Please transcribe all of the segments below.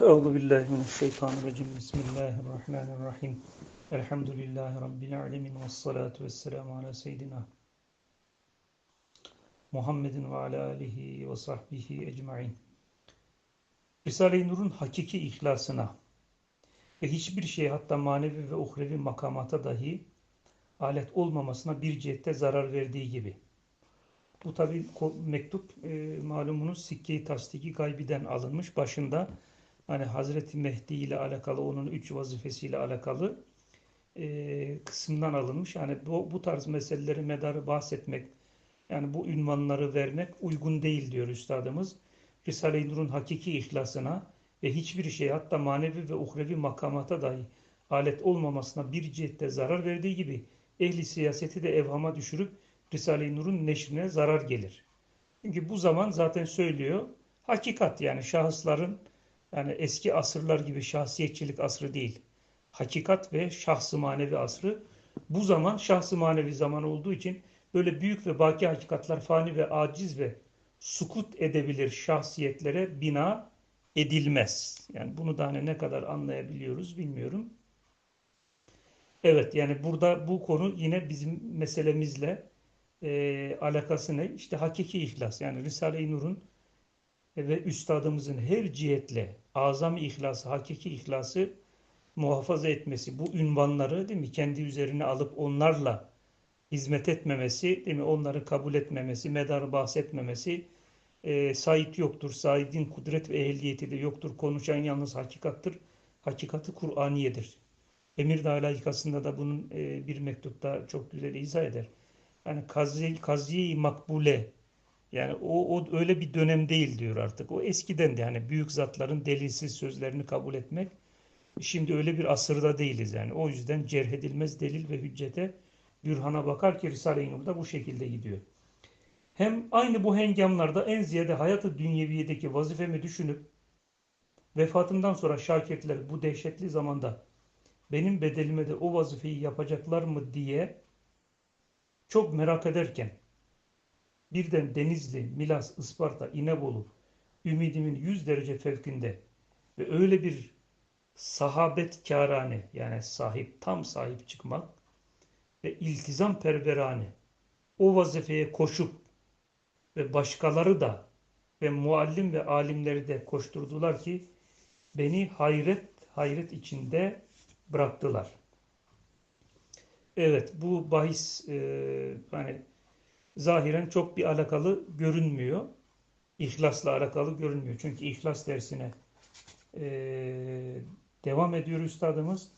Euzu billahi mineşşeytanirracim. Bismillahirrahmanirrahim. Elhamdülillahi rabbil alamin ve salatu vesselamu ala seyyidina Muhammedin ve ala alihi ve sahbihi ecmaîn. Risale-i Nur'un hakiki ihlasına ve hiçbir şey hatta manevi ve uhrevi makamata dahi alet olmamasına bir cihette zarar verdiği gibi. Bu tabi mektup e, malumunuz Sikke-i Tasdiki Gaybi'den alınmış. Başında hani Hazreti Mehdi ile alakalı, onun üç vazifesiyle alakalı e, kısımdan alınmış. Yani bu, bu tarz meseleleri medarı bahsetmek, yani bu ünvanları vermek uygun değil diyor üstadımız. Risale-i Nur'un hakiki ihlasına ve hiçbir şey hatta manevi ve uhrevi makamata dahi alet olmamasına bir cihette zarar verdiği gibi ehli siyaseti de evhama düşürüp Risale-i Nur'un neşrine zarar gelir. Çünkü bu zaman zaten söylüyor hakikat yani şahısların yani eski asırlar gibi şahsiyetçilik asrı değil. Hakikat ve şahsı manevi asrı. Bu zaman şahsı manevi zaman olduğu için böyle büyük ve baki hakikatlar fani ve aciz ve sukut edebilir şahsiyetlere bina edilmez. Yani bunu da hani ne kadar anlayabiliyoruz bilmiyorum. Evet yani burada bu konu yine bizim meselemizle e, alakası ne? İşte hakiki ihlas yani Risale-i Nur'un ve üstadımızın her cihetle azami ihlası, hakiki ihlası muhafaza etmesi, bu ünvanları değil mi kendi üzerine alıp onlarla hizmet etmemesi, değil mi onları kabul etmemesi, medarı bahsetmemesi, e, Said yoktur, Said'in kudret ve ehliyeti de yoktur, konuşan yalnız hakikattır, hakikati Kur'aniyedir. Emir Dağlayıkasında da bunun e, bir mektupta çok güzel izah eder. Yani kazi, kaziye makbule yani o, o öyle bir dönem değil diyor artık. O eskiden de yani büyük zatların delilsiz sözlerini kabul etmek. Şimdi öyle bir asırda değiliz yani. O yüzden cerh edilmez delil ve hüccete bürhana bakar ki Risale-i Nur'da bu şekilde gidiyor. Hem aynı bu hengamlarda en ziyade hayatı dünyeviyedeki vazifemi düşünüp vefatımdan sonra şakirtler bu dehşetli zamanda benim bedelime de o vazifeyi yapacaklar mı diye çok merak ederken birden Denizli, Milas, Isparta, İnebolu ümidimin yüz derece fevkinde ve öyle bir sahabet kârane yani sahip tam sahip çıkmak ve iltizam perverane o vazifeye koşup ve başkaları da ve muallim ve alimleri de koşturdular ki beni hayret hayret içinde bıraktılar. Evet bu bahis e, hani zahiren çok bir alakalı görünmüyor. İhlasla alakalı görünmüyor. Çünkü ihlas dersine e, devam ediyor üstadımız.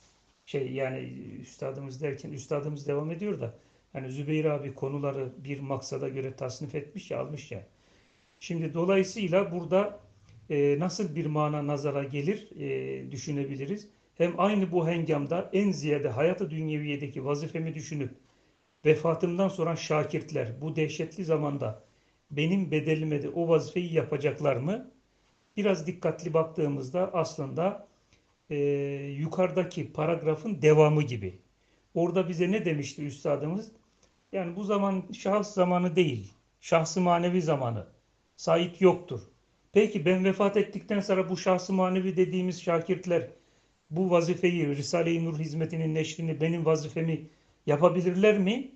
Şey yani üstadımız derken üstadımız devam ediyor da yani Zübeyir abi konuları bir maksada göre tasnif etmiş ya almış ya. Şimdi dolayısıyla burada e, nasıl bir mana nazara gelir e, düşünebiliriz. Hem aynı bu hengamda en ziyade hayatı dünyeviyedeki vazifemi düşünüp vefatımdan sonra şakirtler bu dehşetli zamanda benim bedelime de o vazifeyi yapacaklar mı? Biraz dikkatli baktığımızda aslında e, yukarıdaki paragrafın devamı gibi. Orada bize ne demişti üstadımız? Yani bu zaman şahıs zamanı değil, şahsı manevi zamanı. Sait yoktur. Peki ben vefat ettikten sonra bu şahsı manevi dediğimiz şakirtler bu vazifeyi, Risale-i Nur hizmetinin neşrini, benim vazifemi yapabilirler mi?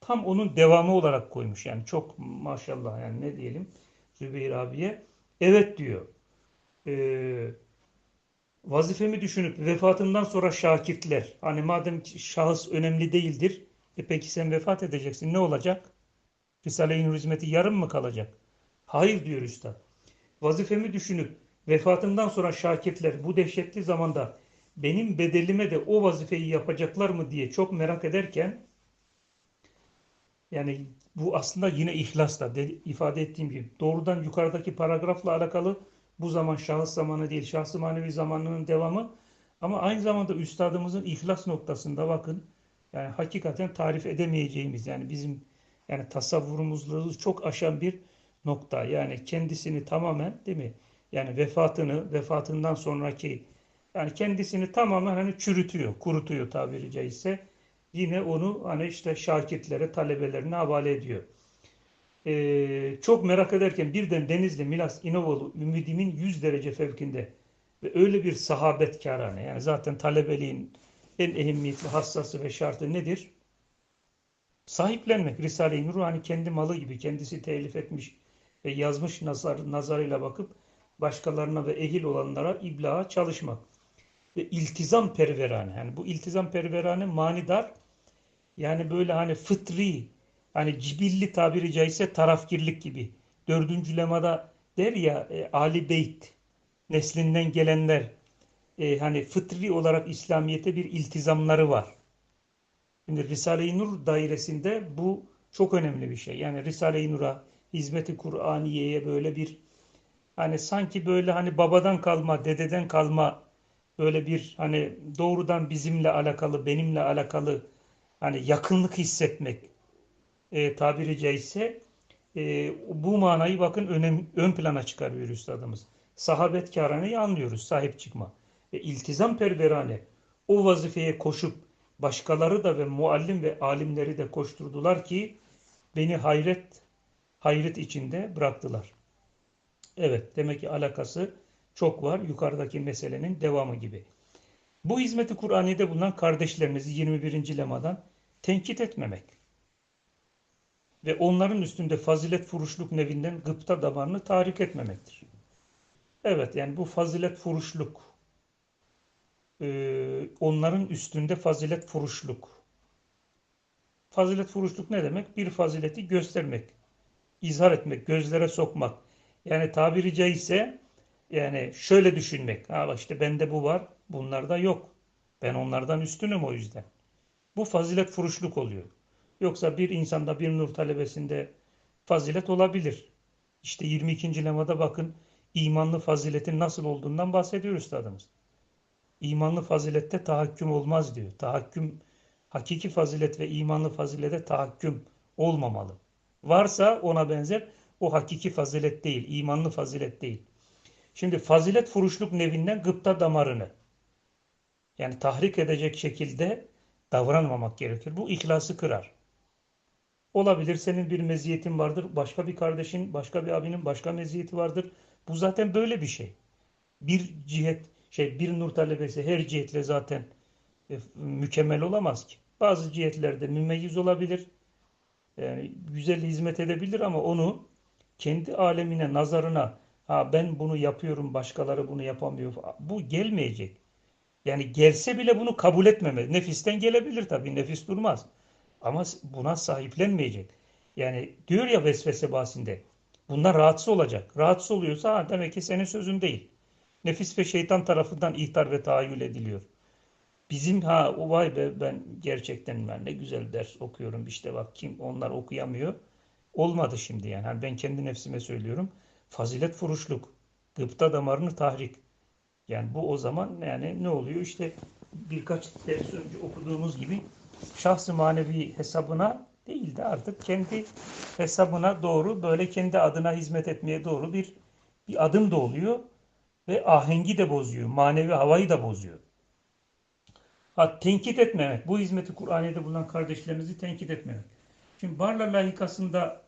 Tam onun devamı olarak koymuş. Yani çok maşallah yani ne diyelim Zübeyir abiye. Evet diyor. Ee, vazifemi düşünüp vefatından sonra şakirtler. Hani madem şahıs önemli değildir. E peki sen vefat edeceksin. Ne olacak? Risale-i hizmeti yarım mı kalacak? Hayır diyor üstad. Vazifemi düşünüp vefatından sonra şakirtler bu dehşetli zamanda benim bedelime de o vazifeyi yapacaklar mı diye çok merak ederken yani bu aslında yine ihlasla de, ifade ettiğim gibi doğrudan yukarıdaki paragrafla alakalı bu zaman şahıs zamanı değil şahsı manevi zamanının devamı ama aynı zamanda üstadımızın ihlas noktasında bakın yani hakikaten tarif edemeyeceğimiz yani bizim yani tasavvurumuzla çok aşan bir nokta. Yani kendisini tamamen değil mi? Yani vefatını, vefatından sonraki yani kendisini tamamen hani çürütüyor, kurutuyor tabiri caizse. Yine onu hani işte şakitlere, talebelerine havale ediyor. Ee, çok merak ederken birden Denizli, Milas, İnovalı ümidimin 100 derece fevkinde Ve öyle bir sahabetkârane yani zaten talebeliğin en ehemmiyetli hassası ve şartı nedir? Sahiplenmek. Risale-i Nur hani kendi malı gibi kendisi telif etmiş ve yazmış nazar, nazarıyla bakıp başkalarına ve ehil olanlara iblağa çalışmak. İltizam perverane. Yani bu iltizam perverane manidar yani böyle hani fıtri hani cibilli tabiri caizse tarafgirlik gibi. Dördüncü lemada der ya e, Ali Beyt neslinden gelenler e, hani fıtri olarak İslamiyet'e bir iltizamları var. Şimdi Risale-i Nur dairesinde bu çok önemli bir şey. Yani Risale-i Nur'a, hizmeti Kur'aniye'ye böyle bir hani sanki böyle hani babadan kalma, dededen kalma böyle bir hani doğrudan bizimle alakalı, benimle alakalı hani yakınlık hissetmek e, tabiri caizse e, bu manayı bakın önem, ön plana çıkarıyor üstadımız. Sahabetkarhaneyi anlıyoruz, sahip çıkma. Ve iltizam perverane o vazifeye koşup başkaları da ve muallim ve alimleri de koşturdular ki beni hayret hayret içinde bıraktılar. Evet demek ki alakası çok var yukarıdaki meselenin devamı gibi. Bu hizmeti Kur'an'da bulunan kardeşlerimizi 21. lemadan tenkit etmemek ve onların üstünde fazilet furuşluk nevinden gıpta damarını tahrik etmemektir. Evet yani bu fazilet furuşluk e, onların üstünde fazilet furuşluk. Fazilet furuşluk ne demek? Bir fazileti göstermek, izhar etmek, gözlere sokmak. Yani tabiri caizse yani şöyle düşünmek. Ha işte bende bu var, bunlarda yok. Ben onlardan üstünüm o yüzden. Bu fazilet furuşluk oluyor. Yoksa bir insanda bir nur talebesinde fazilet olabilir. İşte 22. lemada bakın imanlı faziletin nasıl olduğundan bahsediyor üstadımız. İmanlı fazilette tahakküm olmaz diyor. Tahakküm, hakiki fazilet ve imanlı fazilete tahakküm olmamalı. Varsa ona benzer o hakiki fazilet değil, imanlı fazilet değil. Şimdi fazilet furuşluk nevinden gıpta damarını yani tahrik edecek şekilde davranmamak gerekir. Bu ihlası kırar. Olabilir senin bir meziyetin vardır, başka bir kardeşin, başka bir abinin başka meziyeti vardır. Bu zaten böyle bir şey. Bir cihet, şey bir nur talebesi her cihetle zaten e, mükemmel olamaz ki. Bazı cihetlerde mümeyyiz olabilir. Yani güzel hizmet edebilir ama onu kendi alemine, nazarına ha ben bunu yapıyorum, başkaları bunu yapamıyor. Bu gelmeyecek. Yani gelse bile bunu kabul etmemez. Nefisten gelebilir tabii. Nefis durmaz. Ama buna sahiplenmeyecek. Yani diyor ya vesvese bahsinde. Bundan rahatsız olacak. Rahatsız oluyorsa ha, demek ki senin sözün değil. Nefis ve şeytan tarafından ihtar ve tahayyül ediliyor. Bizim ha o vay be ben gerçekten ben ne güzel ders okuyorum işte bak kim onlar okuyamıyor. Olmadı şimdi yani. yani ben kendi nefsime söylüyorum. Fazilet furuşluk. Gıpta damarını tahrik. Yani bu o zaman yani ne oluyor? İşte birkaç ders önce okuduğumuz gibi şahsı manevi hesabına değil de artık kendi hesabına doğru böyle kendi adına hizmet etmeye doğru bir bir adım da oluyor ve ahengi de bozuyor. Manevi havayı da bozuyor. Ha, tenkit etmemek. Bu hizmeti Kur'an'da bulunan kardeşlerimizi tenkit etmemek. Şimdi Barla layıkasında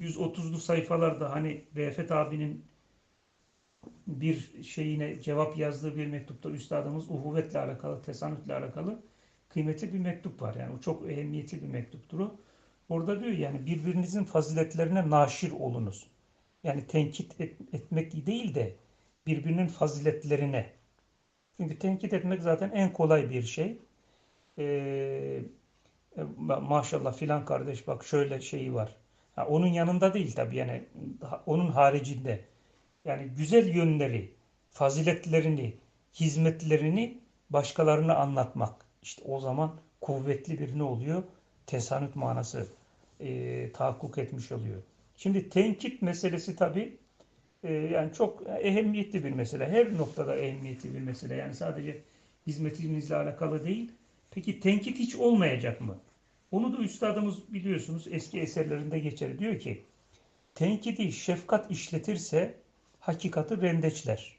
130'lu sayfalarda hani Vefet abinin bir şeyine cevap yazdığı bir mektupta üstadımız uhuvvetle alakalı, tesanütle alakalı kıymetli bir mektup var. Yani o çok ehemmiyetli bir mektuptur o. Orada diyor yani birbirinizin faziletlerine naşir olunuz. Yani tenkit et, etmek değil de birbirinin faziletlerine. Çünkü tenkit etmek zaten en kolay bir şey. Ee, maşallah filan kardeş bak şöyle şeyi var. Ha, onun yanında değil tabii yani onun haricinde. Yani güzel yönleri, faziletlerini, hizmetlerini başkalarına anlatmak. İşte o zaman kuvvetli bir ne oluyor? Tesanüt manası e, tahakkuk etmiş oluyor. Şimdi tenkit meselesi tabi e, yani çok ehemmiyetli bir mesele. Her noktada ehemmiyetli bir mesele. Yani sadece hizmetinizle alakalı değil. Peki tenkit hiç olmayacak mı? Onu da üstadımız biliyorsunuz eski eserlerinde geçer. Diyor ki tenkidi şefkat işletirse hakikati rendeçler.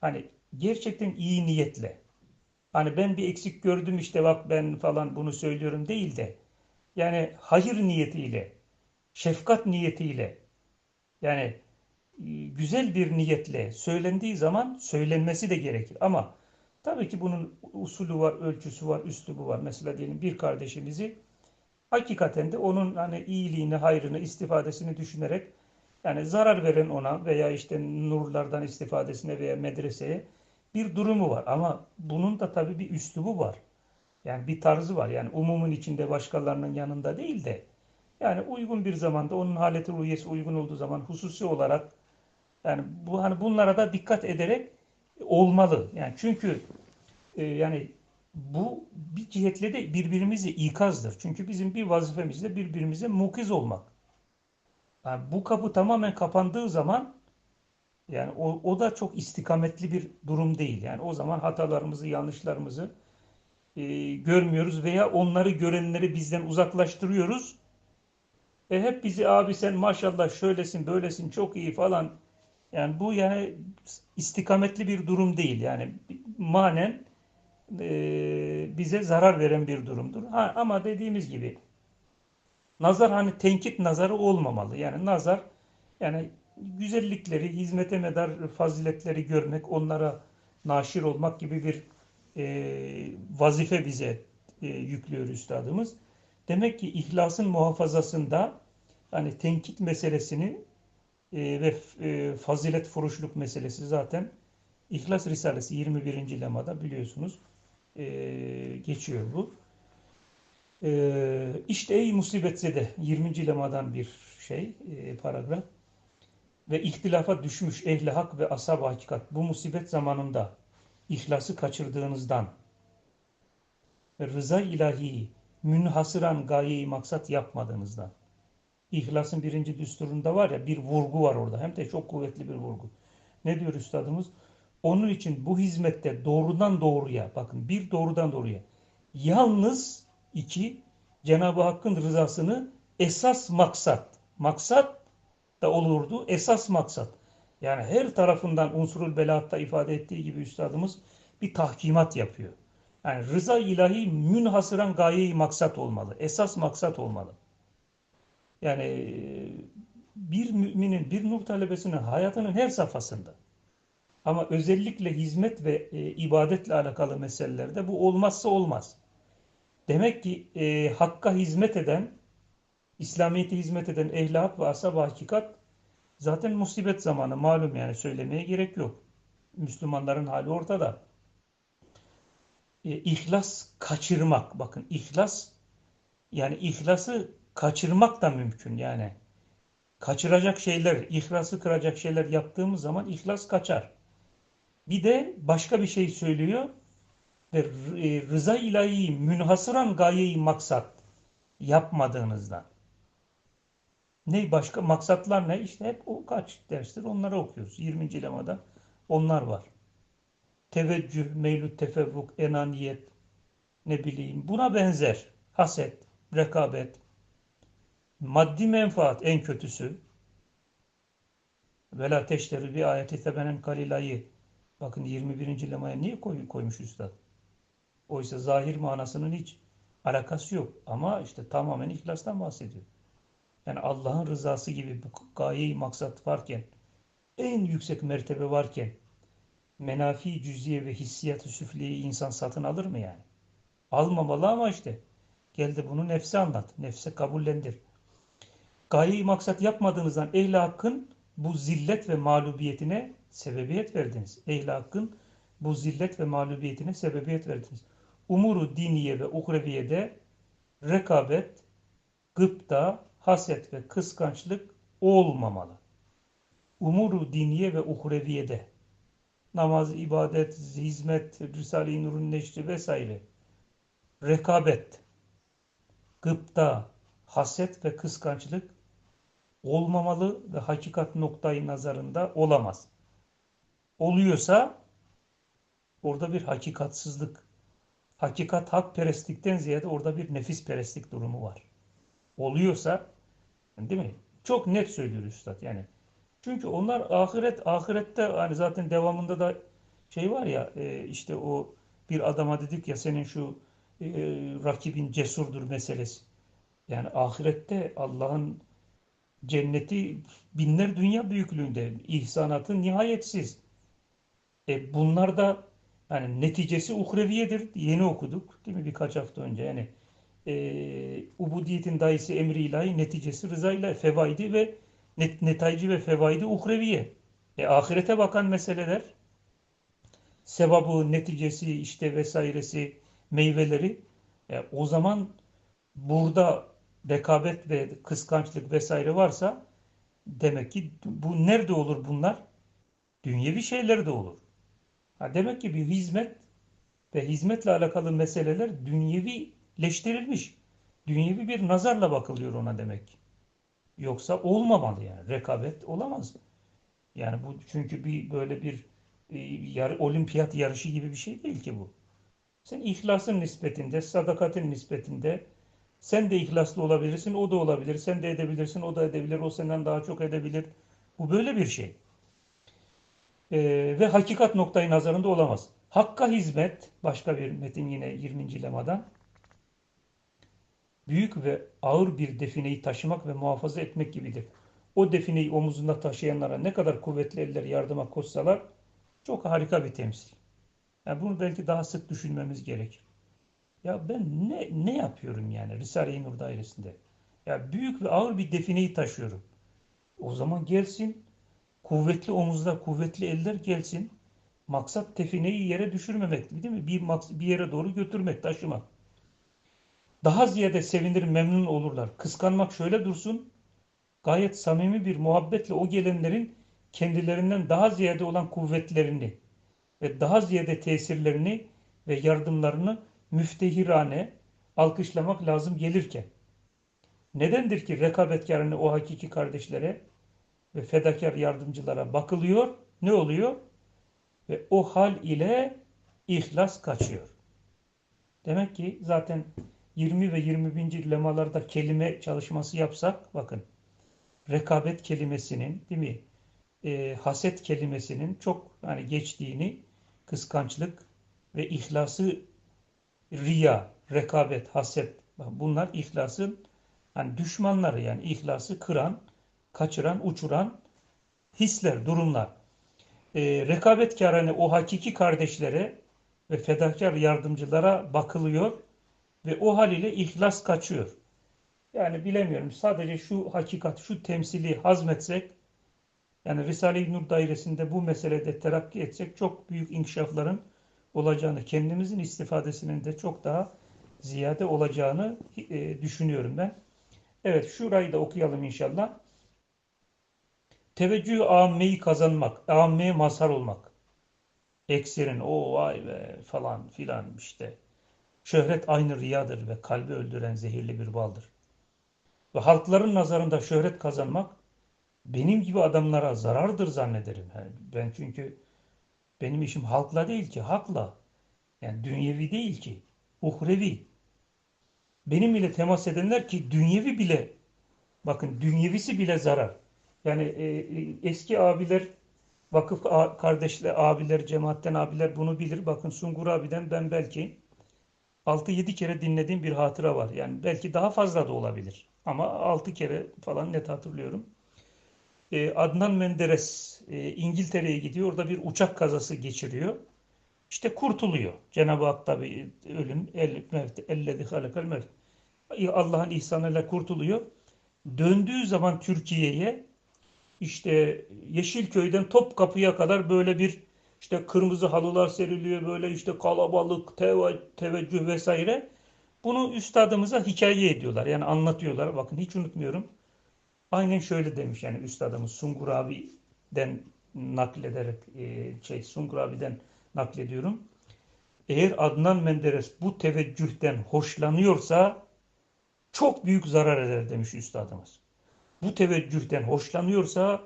Hani gerçekten iyi niyetle. Hani ben bir eksik gördüm işte bak ben falan bunu söylüyorum değil de yani hayır niyetiyle, şefkat niyetiyle yani güzel bir niyetle söylendiği zaman söylenmesi de gerekir. Ama tabii ki bunun usulü var, ölçüsü var, üslubu var. Mesela diyelim bir kardeşimizi hakikaten de onun hani iyiliğini, hayrını, istifadesini düşünerek yani zarar veren ona veya işte nurlardan istifadesine veya medreseye bir durumu var. Ama bunun da tabii bir üslubu var. Yani bir tarzı var. Yani umumun içinde başkalarının yanında değil de yani uygun bir zamanda onun haleti ruhiyesi uygun olduğu zaman hususi olarak yani bu hani bunlara da dikkat ederek olmalı. Yani çünkü e, yani bu bir cihetle de birbirimizi ikazdır. Çünkü bizim bir vazifemiz de birbirimize mukiz olmak. Yani bu kapı tamamen kapandığı zaman yani o, o da çok istikametli bir durum değil. Yani o zaman hatalarımızı, yanlışlarımızı e, görmüyoruz veya onları görenleri bizden uzaklaştırıyoruz. E hep bizi abi sen maşallah şöylesin, böylesin, çok iyi falan. Yani bu yani istikametli bir durum değil. Yani manen e, bize zarar veren bir durumdur. Ha, ama dediğimiz gibi nazar hani tenkit nazarı olmamalı. Yani nazar yani güzellikleri, hizmete medar faziletleri görmek, onlara naşir olmak gibi bir e, vazife bize e, yüklüyor üstadımız. Demek ki ihlasın muhafazasında hani tenkit meselesini e, ve e, fazilet furuşluk meselesi zaten İhlas Risalesi 21. lemada biliyorsunuz e, geçiyor bu. E, işte ey musibetse de 20. lemadan bir şey, e, paragraf. Ve ihtilafa düşmüş ehli hak ve ashab hakikat bu musibet zamanında ihlası kaçırdığınızdan rıza ilahi münhasıran gayeyi maksat yapmadığınızdan. İhlasın birinci düsturunda var ya bir vurgu var orada. Hem de çok kuvvetli bir vurgu. Ne diyor üstadımız? Onun için bu hizmette doğrudan doğruya bakın bir doğrudan doğruya yalnız iki Cenab-ı Hakk'ın rızasını esas maksat maksat da olurdu esas maksat yani her tarafından unsurul belahatta ifade ettiği gibi üstadımız bir tahkimat yapıyor. Yani rıza ilahi münhasıran gayeyi maksat olmalı. Esas maksat olmalı. Yani bir müminin, bir nur talebesinin hayatının her safhasında ama özellikle hizmet ve e, ibadetle alakalı meselelerde bu olmazsa olmaz. Demek ki e, Hakk'a hizmet eden, İslamiyet'e hizmet eden ehli ve ashab hakikat zaten musibet zamanı malum yani söylemeye gerek yok. Müslümanların hali ortada. E, ihlas kaçırmak, bakın ihlas yani ihlası kaçırmak da mümkün yani. Kaçıracak şeyler, ihlası kıracak şeyler yaptığımız zaman ihlas kaçar. Bir de başka bir şey söylüyor e, rıza ilahi münhasıran gayeyi maksat yapmadığınızda. Ne başka maksatlar ne? İşte hep o kaç derstir onları okuyoruz. 20. lemada onlar var. Teveccüh, meylut, tefevvuk, enaniyet, ne bileyim buna benzer. Haset, rekabet, maddi menfaat en kötüsü. Vela teşteri bir ayeti tebenen kalilayı Bakın 21. lemaya niye koy, koymuş üstad? Oysa zahir manasının hiç alakası yok. Ama işte tamamen ihlastan bahsediyor. Yani Allah'ın rızası gibi bu gayeyi maksat varken, en yüksek mertebe varken, menafi cüziye ve hissiyatı süfliyi insan satın alır mı yani? Almamalı ama işte. Gel de bunu nefse anlat. Nefse kabullendir. Gayeyi maksat yapmadığınızdan ehli hakkın bu zillet ve mağlubiyetine sebebiyet verdiniz. Ehli hakkın bu zillet ve mağlubiyetine sebebiyet verdiniz. Umuru diniye ve uhreviyede rekabet, gıpta, haset ve kıskançlık olmamalı. Umuru diniye ve uhreviyede namaz, ibadet, hizmet, Risale-i Nur'un neşri vesaire rekabet, gıpta, haset ve kıskançlık olmamalı ve hakikat noktayı nazarında olamaz oluyorsa orada bir hakikatsızlık, hakikat hakperestlikten ziyade orada bir nefis perestlik durumu var. Oluyorsa değil mi? Çok net söylüyor Üstad yani. Çünkü onlar ahiret, ahirette hani zaten devamında da şey var ya e, işte o bir adama dedik ya senin şu e, rakibin cesurdur meselesi. Yani ahirette Allah'ın Cenneti binler dünya büyüklüğünde. ihsanatı nihayetsiz. E bunlar da yani neticesi uhreviyedir. Yeni okuduk değil mi birkaç hafta önce. Yani e, ubudiyetin dayısı emri ilahi neticesi rıza ilahi fevaidi ve net, netayci ve fevaidi uhreviye. E, ahirete bakan meseleler sevabı, neticesi işte vesairesi, meyveleri e, o zaman burada rekabet ve kıskançlık vesaire varsa demek ki bu nerede olur bunlar? Dünyevi şeylerde olur. Ha, demek ki bir hizmet ve hizmetle alakalı meseleler dünyevileştirilmiş. Dünyevi bir nazarla bakılıyor ona demek. Yoksa olmamalı yani. Rekabet olamaz. Yani bu çünkü bir böyle bir e, yar, olimpiyat yarışı gibi bir şey değil ki bu. Sen ihlasın nispetinde, sadakatin nispetinde sen de ihlaslı olabilirsin, o da olabilir. Sen de edebilirsin, o da edebilir. O senden daha çok edebilir. Bu böyle bir şey. Ee, ve hakikat noktayı nazarında olamaz. Hakka hizmet, başka bir metin yine 20. lemadan. Büyük ve ağır bir defineyi taşımak ve muhafaza etmek gibidir. O defineyi omuzunda taşıyanlara ne kadar kuvvetli eller yardıma koşsalar çok harika bir temsil. Yani bunu belki daha sık düşünmemiz gerekir. Ya ben ne ne yapıyorum yani Risale-i Nur dairesinde? Ya büyük ve ağır bir defineyi taşıyorum. O zaman gelsin kuvvetli omuzlar, kuvvetli eller gelsin. Maksat defineyi yere düşürmemek değil mi? Bir, bir yere doğru götürmek, taşımak. Daha ziyade sevinir, memnun olurlar. Kıskanmak şöyle dursun. Gayet samimi bir muhabbetle o gelenlerin kendilerinden daha ziyade olan kuvvetlerini ve daha ziyade tesirlerini ve yardımlarını müftehirane alkışlamak lazım gelirken. Nedendir ki rekabetkarını o hakiki kardeşlere ve fedakar yardımcılara bakılıyor. Ne oluyor? Ve o hal ile ihlas kaçıyor. Demek ki zaten 20 ve 21. lemalarda kelime çalışması yapsak bakın rekabet kelimesinin değil mi? E, haset kelimesinin çok hani geçtiğini kıskançlık ve ihlası riya, rekabet, haset bunlar ihlasın yani düşmanları yani ihlası kıran, kaçıran, uçuran hisler, durumlar. E, rekabetkarane o hakiki kardeşlere ve fedakar yardımcılara bakılıyor ve o haliyle ihlas kaçıyor. Yani bilemiyorum sadece şu hakikat, şu temsili hazmetsek yani Risale-i Nur dairesinde bu meselede terakki etsek çok büyük inkişafların olacağını, kendimizin istifadesinin de çok daha ziyade olacağını e, düşünüyorum ben. Evet şurayı da okuyalım inşallah. Teveccüh ammeyi kazanmak, ammeye mazhar olmak. Ekserin o vay be falan filan işte. Şöhret aynı riyadır ve kalbi öldüren zehirli bir baldır. Ve halkların nazarında şöhret kazanmak benim gibi adamlara zarardır zannederim. Yani ben çünkü benim işim halkla değil ki, hakla. Yani dünyevi değil ki, uhrevi. Benim ile temas edenler ki dünyevi bile, bakın dünyevisi bile zarar. Yani e, e eski abiler, vakıf kardeşler, abiler, cemaatten abiler bunu bilir. Bakın Sungur abiden ben belki 6-7 kere dinlediğim bir hatıra var. Yani belki daha fazla da olabilir. Ama 6 kere falan net hatırlıyorum. E, Adnan Menderes e, İngiltere'ye gidiyor. Orada bir uçak kazası geçiriyor. İşte kurtuluyor. Cenab-ı Hak tabi ölüm el mevt ellezi halakal mevt. Allah'ın ihsanıyla kurtuluyor. Döndüğü zaman Türkiye'ye işte Yeşilköy'den Topkapı'ya kadar böyle bir işte kırmızı halılar seriliyor böyle işte kalabalık, teve, teveccüh vesaire. Bunu üstadımıza hikaye ediyorlar. Yani anlatıyorlar. Bakın hiç unutmuyorum. Aynen şöyle demiş yani üstadımız Sungur abi'den naklederek e, şey Sungur abi'den naklediyorum. Eğer Adnan Menderes bu teveccühten hoşlanıyorsa çok büyük zarar eder demiş üstadımız. Bu teveccühten hoşlanıyorsa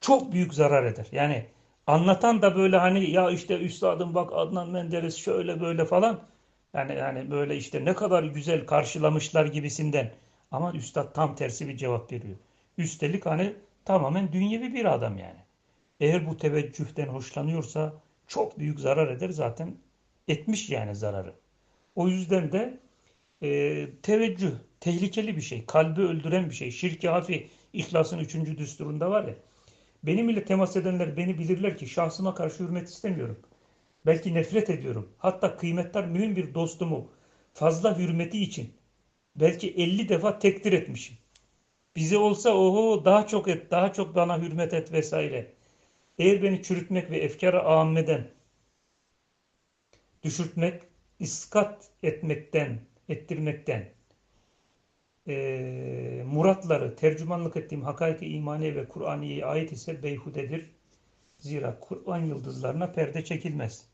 çok büyük zarar eder. Yani anlatan da böyle hani ya işte üstadım bak Adnan Menderes şöyle böyle falan yani yani böyle işte ne kadar güzel karşılamışlar gibisinden ama üstad tam tersi bir cevap veriyor. Üstelik hani tamamen dünyevi bir adam yani. Eğer bu teveccühten hoşlanıyorsa çok büyük zarar eder zaten etmiş yani zararı. O yüzden de e, teveccüh, tehlikeli bir şey, kalbi öldüren bir şey. Şirki hafi, İhlas'ın üçüncü düsturunda var ya. Benim ile temas edenler beni bilirler ki şahsıma karşı hürmet istemiyorum. Belki nefret ediyorum. Hatta kıymetler mühim bir dostumu fazla hürmeti için belki 50 defa tekdir etmişim. Bize olsa oho daha çok et, daha çok bana hürmet et vesaire. Eğer beni çürütmek ve efkara ammeden, düşürtmek, iskat etmekten, ettirmekten, e, muratları tercümanlık ettiğim hakaiki imaniye ve Kur'aniye'ye ait ise beyhudedir. Zira Kur'an yıldızlarına perde çekilmez.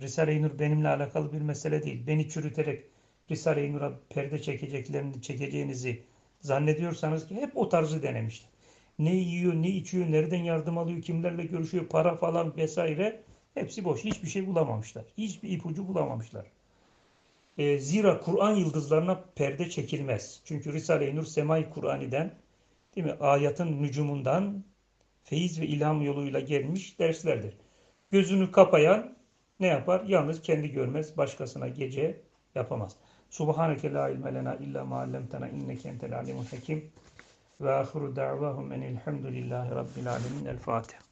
Risale-i Nur benimle alakalı bir mesele değil. Beni çürüterek Risale-i Nur'a perde çekeceklerini çekeceğinizi zannediyorsanız ki hep o tarzı denemişler. Ne yiyor, ne içiyor, nereden yardım alıyor, kimlerle görüşüyor, para falan vesaire hepsi boş. Hiçbir şey bulamamışlar. Hiçbir ipucu bulamamışlar. E, zira Kur'an yıldızlarına perde çekilmez. Çünkü Risale-i Nur Semai Kur'ani'den değil mi? Ayatın nücumundan feyiz ve ilham yoluyla gelmiş derslerdir. Gözünü kapayan ne yapar? Yalnız kendi görmez, başkasına gece yapamaz. Subhaneke la ilme lena illa ma allamtena inneke entel alimul hakim. Ve ahiru da'vahum enilhamdülillahi rabbil alemin. El Fatiha.